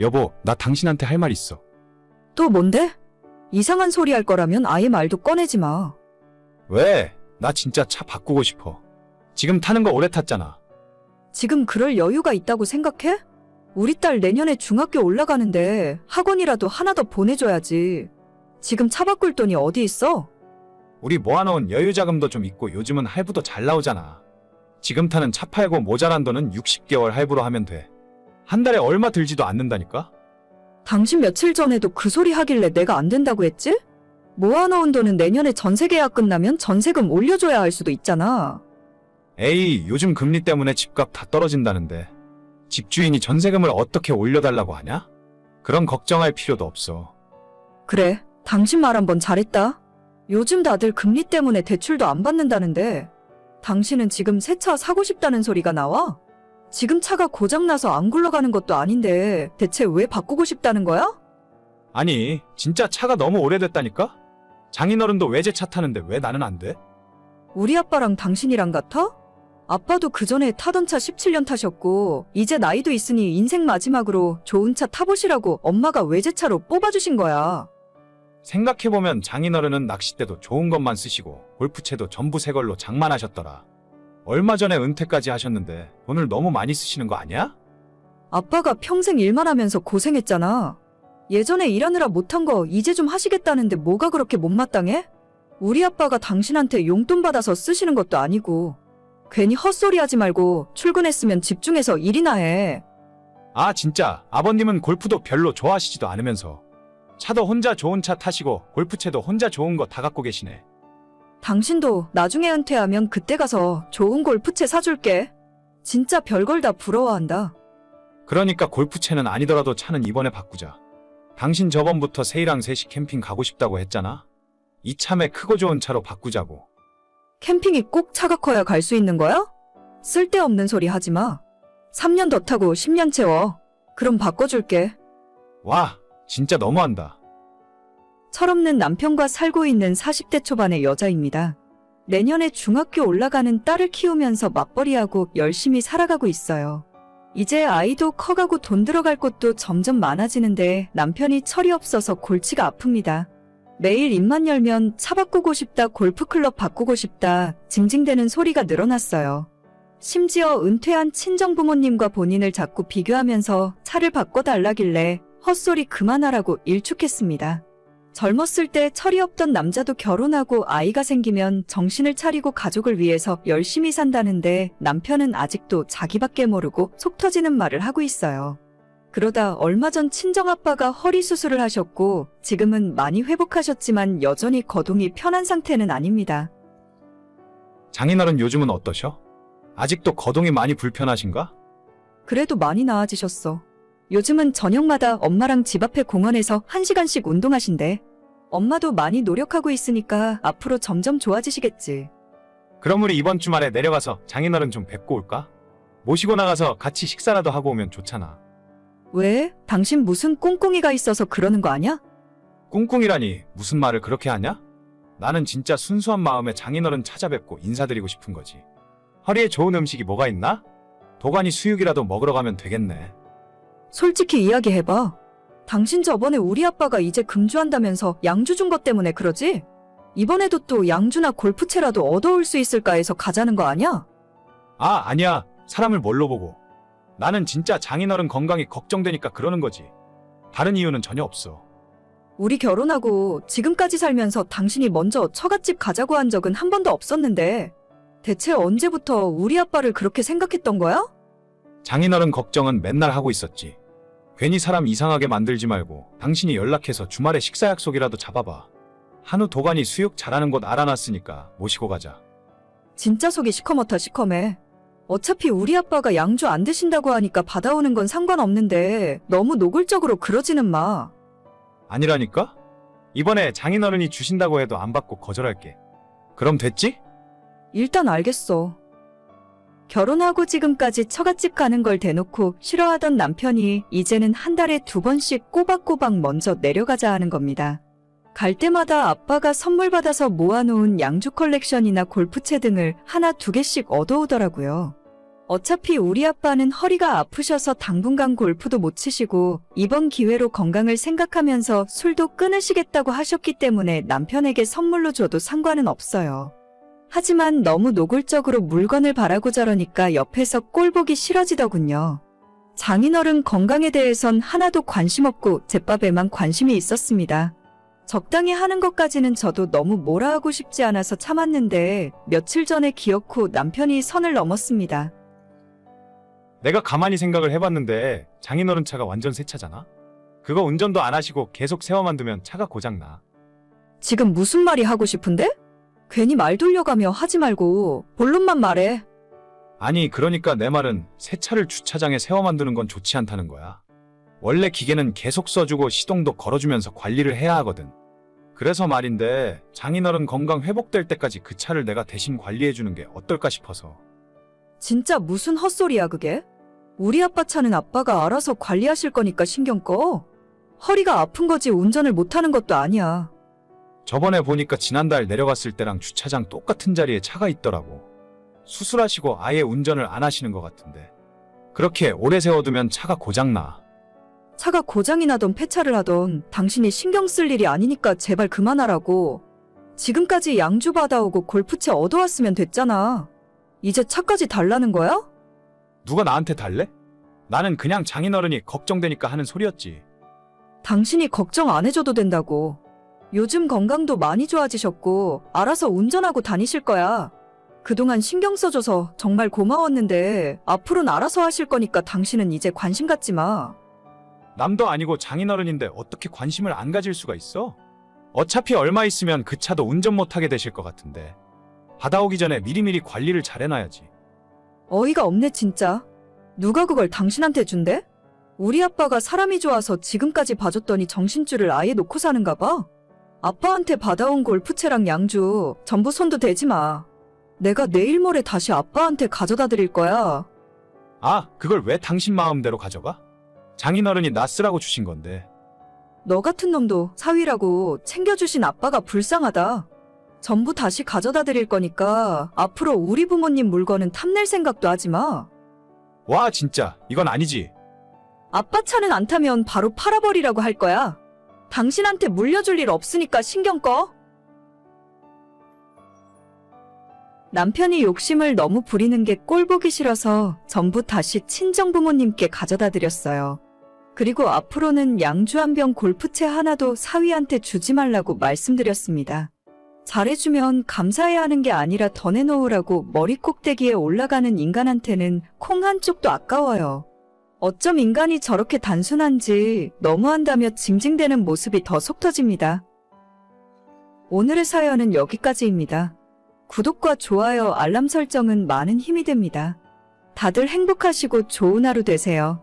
여보, 나 당신한테 할 말 있어. 또 뭔데? 이상한 소리 할 거라면 아예 말도 꺼내지 마. 왜? 나 진짜 차 바꾸고 싶어. 지금 타는 거 오래 탔잖아. 지금 그럴 여유가 있다고 생각해? 우리 딸 내년에 중학교 올라가는데 학원이라도 하나 더 보내줘야지. 지금 차 바꿀 돈이 어디 있어? 우리 모아놓은 여유 자금도 좀 있고 요즘은 할부도 잘 나오잖아. 지금 타는 차 팔고 모자란 돈은 60개월 할부로 하면 돼. 한 달에 얼마 들지도 않는다니까? 당신 며칠 전에도 그 소리 하길래 내가 안 된다고 했지? 모아놓은 돈은 내년에 전세 계약 끝나면 전세금 올려줘야 할 수도 있잖아. 에이, 요즘 금리 때문에 집값 다 떨어진다는데. 집주인이 전세금을 어떻게 올려달라고 하냐? 그런 걱정할 필요도 없어. 그래, 당신 말 한번 잘했다. 요즘 다들 금리 때문에 대출도 안 받는다는데, 당신은 지금 새 차 사고 싶다는 소리가 나와? 지금 차가 고장나서 안 굴러가는 것도 아닌데, 대체 왜 바꾸고 싶다는 거야? 아니, 진짜 차가 너무 오래됐다니까? 장인어른도 외제차 타는데 왜 나는 안 돼? 우리 아빠랑 당신이랑 같아? 아빠도 그 전에 타던 차 17년 타셨고, 이제 나이도 있으니 인생 마지막으로 좋은 차 타보시라고 엄마가 외제차로 뽑아주신 거야. 생각해보면 장인어른은 낚싯대도 좋은 것만 쓰시고 골프채도 전부 새 걸로 장만하셨더라. 얼마 전에 은퇴까지 하셨는데 돈을 너무 많이 쓰시는 거 아니야? 아빠가 평생 일만 하면서 고생했잖아. 예전에 일하느라 못한 거 이제 좀 하시겠다는데 뭐가 그렇게 못마땅해? 우리 아빠가 당신한테 용돈 받아서 쓰시는 것도 아니고. 괜히 헛소리 하지 말고 출근했으면 집중해서 일이나 해. 아 진짜 아버님은 골프도 별로 좋아하시지도 않으면서 차도 혼자 좋은 차 타시고 골프채도 혼자 좋은 거 다 갖고 계시네. 당신도 나중에 은퇴하면 그때 가서 좋은 골프채 사줄게. 진짜 별걸 다 부러워한다. 그러니까 골프채는 아니더라도 차는 이번에 바꾸자. 당신 저번부터 세이랑 셋이 캠핑 가고 싶다고 했잖아. 이참에 크고 좋은 차로 바꾸자고. 캠핑이 꼭 차가 커야 갈 수 있는 거야? 쓸데없는 소리 하지 마. 3년 더 타고 10년 채워. 그럼 바꿔줄게. 와, 진짜 너무한다. 철없는 남편과 살고 있는 40대 초반의 여자입니다. 내년에 중학교 올라가는 딸을 키우면서 맞벌이하고 열심히 살아가고 있어요. 이제 아이도 커가고 돈 들어갈 곳도 점점 많아지는데 남편이 철이 없어서 골치가 아픕니다. 매일 입만 열면 차 바꾸고 싶다, 골프클럽 바꾸고 싶다, 징징대는 소리가 늘어났어요. 심지어 은퇴한 친정 부모님과 본인을 자꾸 비교하면서 차를 바꿔달라길래 헛소리 그만하라고 일축했습니다. 젊었을 때 철이 없던 남자도 결혼하고 아이가 생기면 정신을 차리고 가족을 위해서 열심히 산다는데 남편은 아직도 자기밖에 모르고 속 터지는 말을 하고 있어요. 그러다 얼마 전 친정아빠가 허리 수술을 하셨고 지금은 많이 회복하셨지만 여전히 거동이 편한 상태는 아닙니다. 장인어른 요즘은 어떠셔? 아직도 거동이 많이 불편하신가? 그래도 많이 나아지셨어. 요즘은 저녁마다 엄마랑 집 앞에 공원에서 한시간씩 운동하신대. 엄마도 많이 노력하고 있으니까 앞으로 점점 좋아지시겠지. 그럼 우리 이번 주말에 내려가서 장인어른 좀 뵙고 올까? 모시고 나가서 같이 식사라도 하고 오면 좋잖아. 왜? 당신 무슨 꿍꿍이가 있어서 그러는 거 아냐? 꿍꿍이라니 무슨 말을 그렇게 하냐? 나는 진짜 순수한 마음에 장인어른 찾아뵙고 인사드리고 싶은 거지. 허리에 좋은 음식이 뭐가 있나? 도가니 수육이라도 먹으러 가면 되겠네. 솔직히 이야기해봐. 당신 저번에 우리 아빠가 이제 금주한다면서 양주 준 것 때문에 그러지? 이번에도 또 양주나 골프채라도 얻어올 수 있을까 해서 가자는 거 아냐? 아, 아니야. 사람을 뭘로 보고. 나는 진짜 장인어른 건강이 걱정되니까 그러는 거지. 다른 이유는 전혀 없어. 우리 결혼하고 지금까지 살면서 당신이 먼저 처갓집 가자고 한 적은 한 번도 없었는데 대체 언제부터 우리 아빠를 그렇게 생각했던 거야? 장인어른 걱정은 맨날 하고 있었지. 괜히 사람 이상하게 만들지 말고 당신이 연락해서 주말에 식사 약속이라도 잡아봐. 한우 도가니 수육 잘하는 곳 알아놨으니까 모시고 가자. 진짜 속이 시커멓다 시커매. 어차피 우리 아빠가 양주 안 드신다고 하니까 받아오는 건 상관없는데 너무 노골적으로 그러지는 마. 아니라니까? 이번에 장인어른이 주신다고 해도 안 받고 거절할게. 그럼 됐지? 일단 알겠어. 결혼하고 지금까지 처갓집 가는 걸 대놓고 싫어하던 남편이 이제는 한 달에 두 번씩 꼬박꼬박 먼저 내려가자 하는 겁니다. 갈 때마다 아빠가 선물 받아서 모아놓은 양주 컬렉션이나 골프채 등을 하나 두 개씩 얻어오더라고요. 어차피 우리 아빠는 허리가 아프셔서 당분간 골프도 못 치시고 이번 기회로 건강을 생각하면서 술도 끊으시겠다고 하셨기 때문에 남편에게 선물로 줘도 상관은 없어요. 하지만 너무 노골적으로 물건을 바라고 저러니까 옆에서 꼴 보기 싫어지더군요. 장인어른 건강에 대해선 하나도 관심 없고 제밥에만 관심이 있었습니다. 적당히 하는 것까지는 저도 너무 뭐라 하고 싶지 않아서 참았는데 며칠 전에 기억 후 남편이 선을 넘었습니다. 내가 가만히 생각을 해봤는데 장인어른 차가 완전 새 차잖아? 그거 운전도 안 하시고 계속 세워만 두면 차가 고장나. 지금 무슨 말이 하고 싶은데? 괜히 말 돌려가며 하지 말고 본론만 말해. 아니, 그러니까 내 말은 새 차를 주차장에 세워만 두는 건 좋지 않다는 거야. 원래 기계는 계속 써주고 시동도 걸어주면서 관리를 해야 하거든. 그래서 말인데 장인어른 건강 회복될 때까지 그 차를 내가 대신 관리해주는 게 어떨까 싶어서. 진짜 무슨 헛소리야 그게? 우리 아빠 차는 아빠가 알아서 관리하실 거니까 신경 꺼. 허리가 아픈 거지 운전을 못하는 것도 아니야. 저번에 보니까 지난달 내려갔을 때랑 주차장 똑같은 자리에 차가 있더라고. 수술하시고 아예 운전을 안 하시는 것 같은데. 그렇게 오래 세워두면 차가 고장나. 차가 고장이 나던 폐차를 하던 당신이 신경 쓸 일이 아니니까 제발 그만하라고. 지금까지 양주 받아오고 골프채 얻어왔으면 됐잖아. 이제 차까지 달라는 거야? 누가 나한테 달래? 나는 그냥 장인어른이 걱정되니까 하는 소리였지. 당신이 걱정 안 해줘도 된다고. 요즘 건강도 많이 좋아지셨고, 알아서 운전하고 다니실 거야. 그동안 신경 써줘서 정말 고마웠는데, 앞으로는 알아서 하실 거니까 당신은 이제 관심 갖지 마. 남도 아니고 장인어른인데 어떻게 관심을 안 가질 수가 있어? 어차피 얼마 있으면 그 차도 운전 못하게 되실 것 같은데. 받아오기 전에 미리미리 관리를 잘 해놔야지. 어이가 없네, 진짜. 누가 그걸 당신한테 준대? 우리 아빠가 사람이 좋아서 지금까지 봐줬더니 정신줄을 아예 놓고 사는가 봐. 아빠한테 받아온 골프채랑 양주 전부 손도 대지 마. 내가 내일 모레 다시 아빠한테 가져다 드릴 거야. 아, 그걸 왜 당신 마음대로 가져가? 장인어른이 나 쓰라고 주신 건데. 너 같은 놈도 사위라고 챙겨주신 아빠가 불쌍하다. 전부 다시 가져다 드릴 거니까 앞으로 우리 부모님 물건은 탐낼 생각도 하지 마. 와, 진짜. 이건 아니지. 아빠 차는 안 타면 바로 팔아버리라고 할 거야. 당신한테 물려줄 일 없으니까 신경 꺼. 남편이 욕심을 너무 부리는 게 꼴보기 싫어서 전부 다시 친정 부모님께 가져다 드렸어요. 그리고 앞으로는 양주 한 병 골프채 하나도 사위한테 주지 말라고 말씀드렸습니다. 잘해주면 감사해야 하는 게 아니라 더 내놓으라고 머리 꼭대기에 올라가는 인간한테는 콩 한쪽도 아까워요. 어쩜 인간이 저렇게 단순한지 너무한다며 징징대는 모습이 더 속 터집니다. 오늘의 사연은 여기까지입니다. 구독과 좋아요, 알람 설정은 많은 힘이 됩니다. 다들 행복하시고 좋은 하루 되세요.